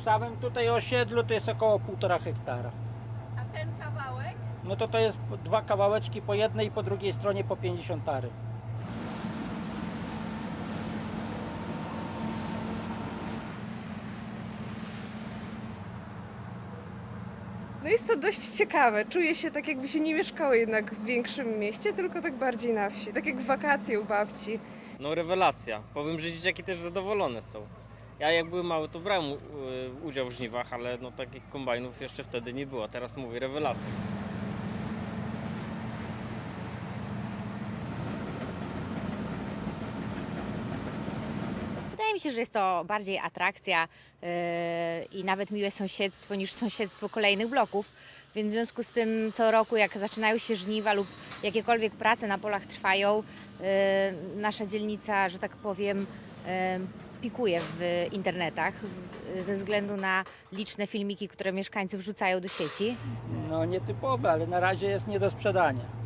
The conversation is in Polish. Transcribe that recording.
W samym tutaj osiedlu to jest około półtora hektara. A ten kawałek? No to to jest dwa kawałeczki po jednej i po drugiej stronie po 50 tary. No jest to dość ciekawe. Czuję się tak, jakby się nie mieszkało jednak w większym mieście, tylko tak bardziej na wsi. Tak jak w wakacje u babci. No rewelacja. Powiem, że dzieciaki też zadowolone są. Ja jak byłem mały, to brałem u- udział w żniwach, ale no takich kombajnów jeszcze wtedy nie było. Teraz mówię rewelacja. Wydaje mi się, że jest to bardziej atrakcja yy, i nawet miłe sąsiedztwo niż sąsiedztwo kolejnych bloków. Więc w związku z tym co roku, jak zaczynają się żniwa lub jakiekolwiek prace na polach trwają, yy, nasza dzielnica, że tak powiem, yy, pikuje w internetach ze względu na liczne filmiki, które mieszkańcy wrzucają do sieci. No nietypowe, ale na razie jest nie do sprzedania.